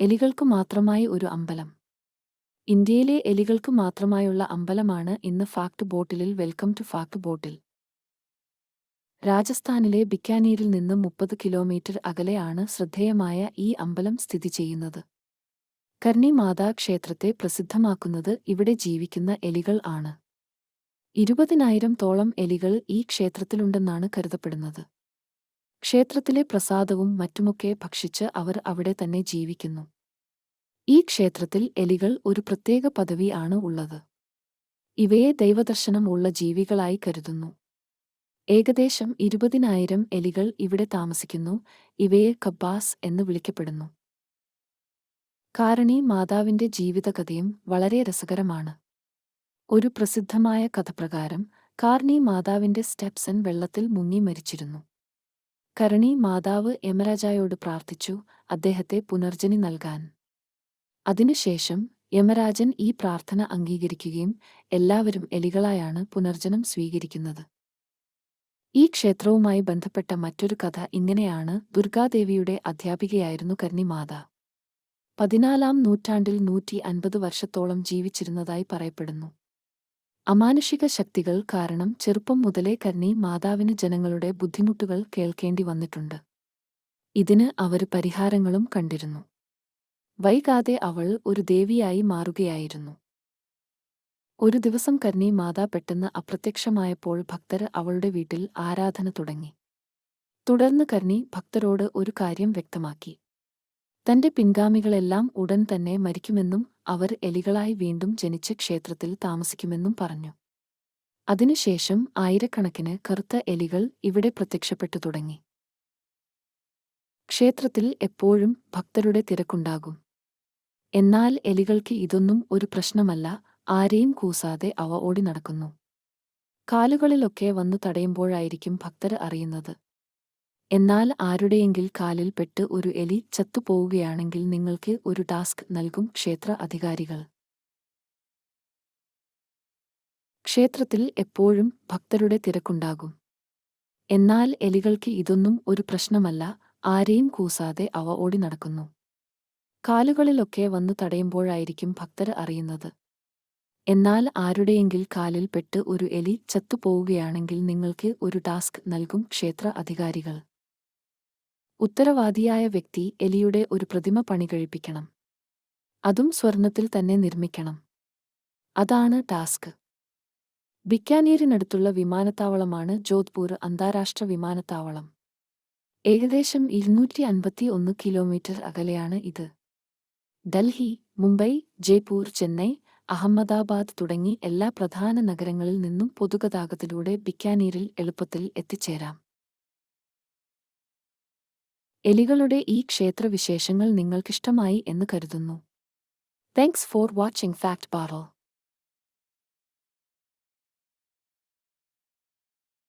എലികൾക്കു മാത്രമായി ഒരു അമ്പലം. ഇന്ത്യയിലെ എലികൾക്കു മാത്രമായുള്ള അമ്പലമാണ് ഇന്ന് ഫാക്ട് ബോട്ടിലിൽ വെൽക്കം ടു ഫാക്ട് ബോട്ടിൽ. രാജസ്ഥാനിലെ ബിക്കാനീരിൽ നിന്ന് മുപ്പത് കിലോമീറ്റർ അകലെയാണ് ശ്രദ്ധേയമായ ഈ അമ്പലം സ്ഥിതി ചെയ്യുന്നത്. കർണി മാതാ ക്ഷേത്രത്തെ പ്രസിദ്ധമാക്കുന്നത് ഇവിടെ ജീവിക്കുന്ന എലികൾ ആണ്. ഇരുപതിനായിരം തോളം എലികൾ ഈ ക്ഷേത്രത്തിലുണ്ടെന്നാണ് കരുതപ്പെടുന്നത്. ക്ഷേത്രത്തിലെ പ്രസാദവും മറ്റുമൊക്കെ ഭക്ഷിച്ച് അവർ അവിടെ തന്നെ ജീവിക്കുന്നു. ഈ ക്ഷേത്രത്തിൽ എലികൾ ഒരു പ്രത്യേക പദവി ആണ് ഉള്ളത്. ഇവയെ ദൈവദർശനം ഉള്ള ജീവികളായി കരുതുന്നു. ഏകദേശം ഇരുപതിനായിരം എലികൾ ഇവിടെ താമസിക്കുന്നു. ഇവയെ കബ്ബാസ് എന്ന് വിളിക്കപ്പെടുന്നു. കാരണി മാതാവിന്റെ ജീവിതകഥയും വളരെ രസകരമാണ്. ഒരു പ്രസിദ്ധമായ കഥപ്രകാരം കാർണി മാതാവിന്റെ സ്റ്റെപ്സൻ വെള്ളത്തിൽ മുങ്ങി മരിച്ചിരുന്നു. കരണി മാതാവ് യമരാജായോട് പ്രാർത്ഥിച്ചു അദ്ദേഹത്തെ പുനർജനി നൽകാൻ. അതിനുശേഷം യമരാജൻ ഈ പ്രാർത്ഥന അംഗീകരിക്കുകയും എല്ലാവരും എലികളായാണ് പുനർജനം സ്വീകരിക്കുന്നത്. ഈ ക്ഷേത്രവുമായി ബന്ധപ്പെട്ട മറ്റൊരു കഥ ഇങ്ങനെയാണ് ദുർഗാദേവിയുടെ അധ്യാപികയായിരുന്നു കർണിമാത പതിനാലാം നൂറ്റാണ്ടിൽ നൂറ്റി അൻപത് വർഷത്തോളം ജീവിച്ചിരുന്നതായി പറയപ്പെടുന്നു. അമാനുഷിക ശക്തികൾ കാരണം ചെറുപ്പം മുതലേ കന്നി മാതാവിന് ജനങ്ങളുടെ ബുദ്ധിമുട്ടുകൾ കേൾക്കേണ്ടി വന്നിട്ടുണ്ട്. ഇതിന് അവർ പരിഹാരങ്ങളും കണ്ടിരുന്നു. വൈകാതെ അവൾ ഒരു ദേവിയായി മാറുകയായിരുന്നു. ഒരു ദിവസം കന്നി മാതാ പെട്ടെന്ന് അപ്രത്യക്ഷമായപ്പോൾ ഭക്തർ അവളുടെ വീട്ടിൽ ആരാധന തുടങ്ങി. തുടർന്ന് കന്നി ഭക്തരോട് ഒരു കാര്യം വ്യക്തമാക്കി. തന്റെ പിൻഗാമികളെല്ലാം ഉടൻ തന്നെ മരിക്കുമെന്നും അവർ എലികളായി വീണ്ടും ജനിച്ച ക്ഷേത്രത്തിൽ താമസിക്കുമെന്നും പറഞ്ഞു. അതിനുശേഷം ആയിരക്കണക്കിന് കറുത്ത എലികൾ ഇവിടെ പ്രത്യക്ഷപ്പെട്ടു തുടങ്ങി. ക്ഷേത്രത്തിൽ എപ്പോഴും ഭക്തരുടെ തിരക്കുണ്ടാകും. എന്നാൽ എലികൾക്ക് ഇതൊന്നും ഒരു പ്രശ്നമല്ല ആരെയും കൂസാതെ അവ ഓടി നടക്കുന്നു. കാലുകളിലൊക്കെ വന്നു തടയുമ്പോഴായിരിക്കും ഭക്തർ അറിയുന്നത്. എന്നാൽ ആരുടെയെങ്കിൽ കാലിൽ പെട്ട് ഒരു എലി ചത്തുപോവുകയാണെങ്കിൽ നിങ്ങൾക്ക് ഒരു ടാസ്ക് നൽകും ക്ഷേത്ര അധികാരികൾ. ക്ഷേത്രത്തിൽ എപ്പോഴും ഭക്തരുടെ തിരക്കുണ്ടാകും. എന്നാൽ എലികൾക്ക് ഇതൊന്നും ഒരു പ്രശ്നമല്ല ആരെയും കൂസാതെ അവ ഓടി നടക്കുന്നു. കാലുകളിലൊക്കെ വന്നു തടയുമ്പോഴായിരിക്കും ഭക്തർ അറിയുന്നത്. എന്നാൽ ആരുടെയെങ്കിൽ കാലിൽ പെട്ട് ഒരു എലി ചത്തുപോവുകയാണെങ്കിൽ നിങ്ങൾക്ക് ഒരു ടാസ്ക് നൽകും ക്ഷേത്ര അധികാരികൾ. ഉത്തരവാദിയായ വ്യക്തി എലിയുടെ ഒരു പ്രതിമ പണി കഴിപ്പിക്കണം. അതും സ്വർണത്തിൽ തന്നെ നിർമ്മിക്കണം. അതാണ് ടാസ്ക്. ബിക്കാനീരിനടുത്തുള്ള വിമാനത്താവളമാണ് ജോധ്പൂർ അന്താരാഷ്ട്ര വിമാനത്താവളം. ഏകദേശം ഇരുന്നൂറ്റി അൻപത്തി ഒന്ന് കിലോമീറ്റർ അകലെയാണ് ഇത്. ഡൽഹി മുംബൈ ജയ്പൂർ ചെന്നൈ അഹമ്മദാബാദ് തുടങ്ങി എല്ലാ പ്രധാന നഗരങ്ങളിൽ നിന്നും പൊതുഗതാഗതത്തിലൂടെ ബിക്കാനീരിൽ എളുപ്പത്തിൽ എത്തിച്ചേരാം. എലികളുടെ ഈ ക്ഷേത്രവിശേഷങ്ങൾ നിങ്ങൾക്കിഷ്ടമായി എന്ന് കരുതുന്നു. Thanks for watching fact barrel